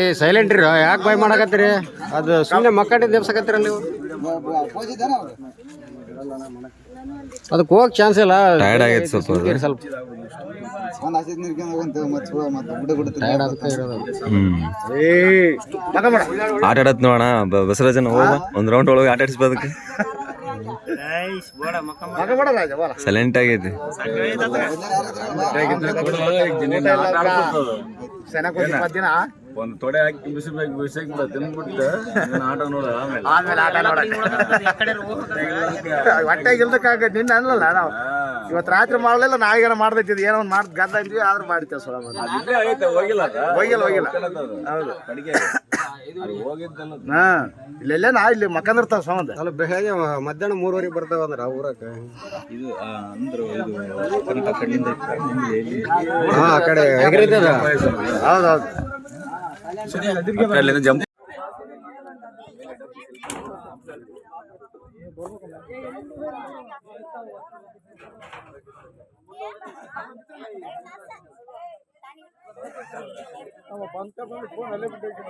ಏ ಸೈಲೆಂಟ್ ರೀ ಯಾಕೆ ಬೈ ಮಾಡಕತ್ತೀರಿ? ಅದು ಸುಮ್ಮನೆ ಮಕ್ಕಳಿಂದ ದೇವ್ಸಕತ್ತೀರಲ್ಲ ನೀವು? ಅದಕ್ಕೆ ಹೋಗಕ್ ಚಾನ್ಸ್ ಇಲ್ಲ. ಟೈರ್ಡ್ ಆಗೈತೆ ಸ್ವಲ್ಪ ಸ್ವಲ್ಪ. ಆಟಾಡತ್ ಆಟ ಆಡತ್ ನೋಡೋಣ. ಬಸವರಾಜನ್ ಹೋಗ ಒಂದ್ ರೌಂಡ್ ಒಳಗೆ ಆಟ ಆಡಿಸ್ಬೋದಕ್ಕೆ ಮಗ ಮಾಡ ರಾಜ ಬರ ಸೈಲೆಂಟ್ ಆಗೈತಿ ಒಂದ್ ತೊಡೆ ಹಾಕಿ ಬಿಸಿಬೇಕು ಬಿಸಿ ತಿನ್ಬಿಟ್ಟು ನೀನ್ ಆಟ ನೋಡ ಆಮೇಲೆ. ಆಟ ನೋಡಕ್ಕೆ. ಹೊಟ್ಟೆಗೆ ಇಲ್ದಕ್ಕಾಗ ನಿನ್ನ ಅನ್ಲಲ್ಲ ನಾವು. ಇವತ್ತು ರಾತ್ರಿ ಮಾಡಲಿಲ್ಲ ನಾಳೆಗೇನ ಮಾಡ್ದೈತಿದ್ ಏನೋ ಒಂದು ಮಾಡಿ ಗದ್ದ ಇದ್ವಿ ಆದ್ರೂ ಮಾಡ್ತೇವೆ ಸೊಳ ಹೋಗಿಲ್ಲ ಅದ? ಹೋಗಿಲ್ಲ, ಹೋಗಿಲ್ಲ. ಹೌದು. ಹಾ ಇಲ್ಲೆಲ್ಲ ನಾ ಇಲ್ಲಿ ಮಕ್ಕಂದಿರ್ತಾವ ಸಂಬಂಧ ಅಲ್ಲ ಬೆಳಗ್ಗೆ ಮಧ್ಯಾಹ್ನ ಮೂರುವರೆಗೆ ಬರ್ತಾವ ಅಂದ್ರೆ ಆ ಊರಕ್ಕೆ? ಇದು ಆ, ಕಡೆ ಇದು ಕನಕ ಕಡೆಯಿಂದ ಇತ್ತು, ನಿಮ್ಗೆ ಇಲ್ಲಿ. ಹಾ ಆ ಕಡೆ ಹೆಗರಿದ್ದದ ಹೌದೌದು ಅಲ್ಲಿಂದ ಜಂಪ್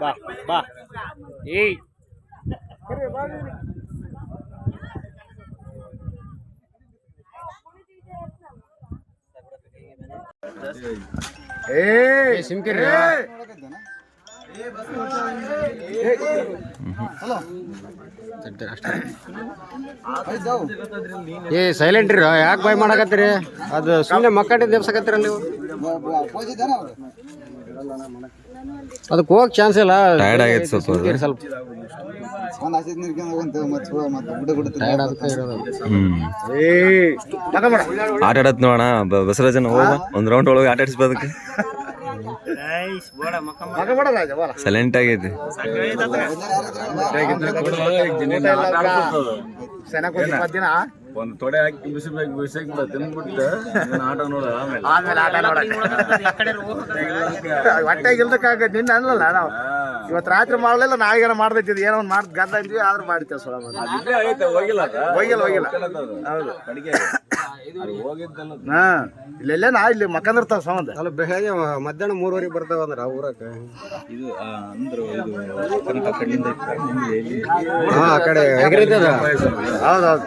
ಬಾ ಬಾ ಏಯ್ ಏ ಸಿಮ್ಕಿರಿ ಏ ಸೈಲೆಂಟ್ ರೀ ಯಾಕೆ ಬೈ ಮಾಡಕತ್ತೀರಿ? ಅದು ಸುಮ್ಮನೆ ಮಕ್ಕಳಿಂದ ದೇವ್ಸಕತ್ತೀರ ನೀವು? ಅದಕ್ಕೆ ಹೋಗಕ್ ಚಾನ್ಸ್ ಇಲ್ಲ. ಟೈರ್ಡ್ ಆಗೈತೆ ಸ್ವಲ್ಪ. ಸ್ವಲ್ಪ. ಆಟ ಆಡತ್ ನೋಡೋಣ. ಬಸವರಾಜನ ಹೋಗ ಒಂದ್ ರೌಂಡ್ ಒಳಗೆ ಆಟ ಆಡಿಸ್ಬೋದಕ್ಕೆ ಸೈಲೆಂಟ್ ಆಗೈತಿ ಒಂದ್ ತೊಡೆ ಹಾಕಿ ಬಿಸಿಬೇಕು ಬಿಸಿಬೇಕು ತಿನ್ಬಿಟ್ಟು ನೀನ್ ಆಟ ನೋಡ ಆಮೇಲೆ. ಆಟ ನೋಡಕ್ಕೆ ಹೊಟ್ಟೆಗೆ ಇಲ್ದಕ್ಕಾಗ ನಿನ್ನ ಅನ್ಲಲ್ಲ ನಾವು. ಇವತ್ತು ರಾತ್ರಿ ಮಾಡಲಿಲ್ಲ ನಾಯಿಗೇನ ಮಾಡ್ದೈತಿದ್ ಏನೋ ಒಂದು ಮಾಡಿ ಗದ್ದ ಅಂದ್ವಿ ಆದ್ರೂ ಮಾಡ್ತೇವೆ ಸೊಳ ಹೋಗಿಲ್ಲ ಅದ? ಹೋಗಿಲ್ಲ, ಹೋಗಿಲ್ಲ. ಹೌದು. ಹಾ ಇಲ್ಲೆಲ್ಲ ನಾ ಇಲ್ಲಿ ಮಕ್ಕಂದಿರ್ತಾವ ಸಂಬಂಧ ಅಲ್ಲ ಬೆಳಗ್ಗೆ ಮಧ್ಯಾಹ್ನ ಮೂರುವರೆಗೆ ಬರ್ತಾವ ಅಂದ್ರೆ ಊರಕ್ಕ? ಇದು ಅಂದ್ರ ಇದು ಕಡೆಯಿಂದ. ಹಾ ಆ ಕಡೆ ಹೌದೌದು